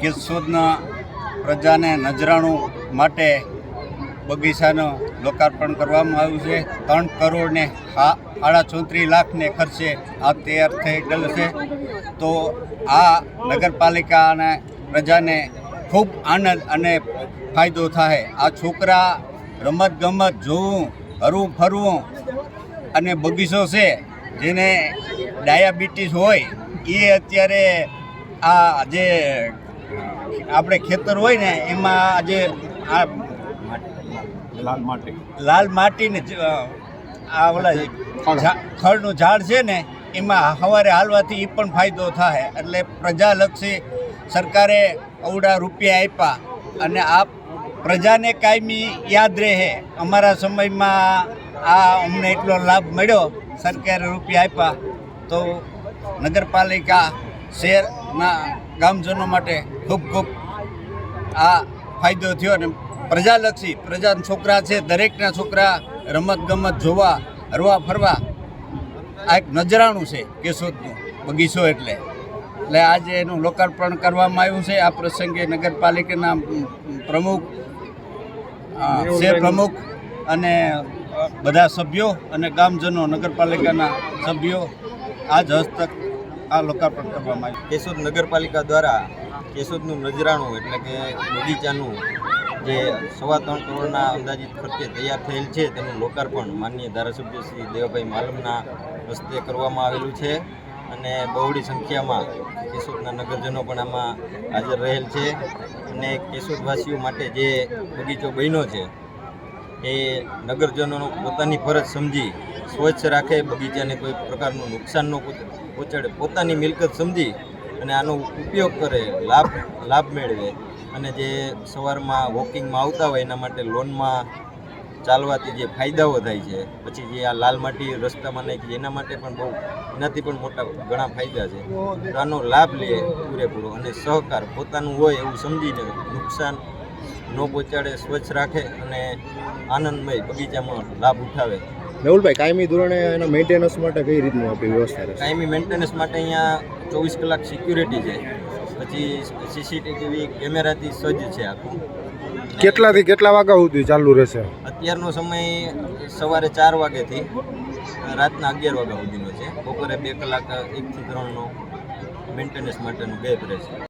કેશોદના પ્રજાને નજરાણું માટે બગીચાનું લોકાર્પણ કરવામાં આવ્યું છે. ત્રણ કરોડને સાડા ચોત્રીસ લાખને ખર્ચે આ તૈયાર થઈ ગયેલ છે. તો આ નગરપાલિકા અને પ્રજાને ખૂબ આનંદ અને ફાયદો થાય. આ છોકરા રમત ગમત જોવું, હરવું ફરવું અને બગીચો છે, જેને ડાયાબિટીસ હોય, એ અત્યારે આ જે આપણે ખેતર હોય ને એમાં જે આ લાલ માટી. લાલ માટીને આ ઓલા ખડનું ઝાડ છે ને એમાં સવારે હાલવાથી એ પણ ફાયદો થાય. એટલે પ્રજાલક્ષી સરકારે અવડા રૂપિયા આપ્યા અને આ પ્રજાને કાયમી યાદ રહે. અમારા સમયમાં આ અમને એટલો લાભ મળ્યો સરકારે રૂપિયા આપ્યા. તો નગરપાલિકા શહેરના ગામજનો માટે ખૂબ ખૂબ આ ફાયદો થયો અને પ્રજાલક્ષી પ્રજાના છોકરા છે, દરેકના છોકરા રમત ગમત જોવા, હરવા ફરવા, આ એક નજરાણું છે કેશોદનું, બગીચો એટલે. એટલે આજે એનું લોકાર્પણ કરવામાં આવ્યું છે. આ પ્રસંગે નગરપાલિકાના પ્રમુખ શહેર પ્રમુખ અને બધા સભ્યો અને ગામજનો, નગરપાલિકાના સભ્યો આજ હસ્તક આ લોકાર્પણ કરવામાં આવ્યું. કેશોદ નગરપાલિકા દ્વારા કેશોદનું નજરાણું એટલે કે બગીચાનું જે સવા ત્રણ કરોડના અંદાજિત ખર્ચે તૈયાર થયેલ છે, તેનું લોકાર્પણ માનનીય ધારાસભ્ય શ્રી દેવભાઈ માલમના હસ્તે કરવામાં આવેલું છે અને બહોળી સંખ્યામાં કેશોદના નગરજનો પણ આમાં હાજર રહેલ છે અને કેશોદવાસીઓ માટે જે બગીચો બન્યો છે, એ નગરજનોનો પોતાની ફરજ સમજી સ્વચ્છ રાખે, બગીચાને કોઈ પ્રકારનું નુકસાન પહોંચાડે પોતાની મિલકત સમજી અને આનો ઉપયોગ કરે, લાભ લાભ મેળવે. અને જે સવારમાં વોકિંગમાં આવતા હોય એના માટે લોનમાં ચાલવાથી જે ફાયદાઓ થાય છે, પછી જે આ લાલ માટી રસ્તામાં નાખી એના માટે પણ બહુ, એનાથી પણ મોટા ઘણા ફાયદા છે. તો આનો લાભ લે પૂરેપૂરો અને સહકાર પોતાનું હોય એવું સમજીને નુકસાન ન પહોંચાડે, સ્વચ્છ રાખે અને આનંદમય બગીચામાં લાભ ઉઠાવે. મેહુલભાઈ કાયમી ધોરણે એના મેન્ટેનન્સ માટે કઈ રીતનું આપણી વ્યવસ્થા રહેશે? કાયમી મેન્ટેનન્સ માટે અહીંયા ચોવીસ કલાક સિક્યુરિટી છે. પછી સીસીટીવી કેમેરાથી સજ્જ છે આખું. કેટલાથી કેટલા વાગ્યા સુધી ચાલુ રહેશે? અત્યારનો સમય સવારે ચાર વાગ્યાથી રાતના અગિયાર વાગ્યા સુધીનો છે. બપોરે બે કલાક એકથી ત્રણનો મેન્ટેનન્સ માટેનું ગેપ રહેશે.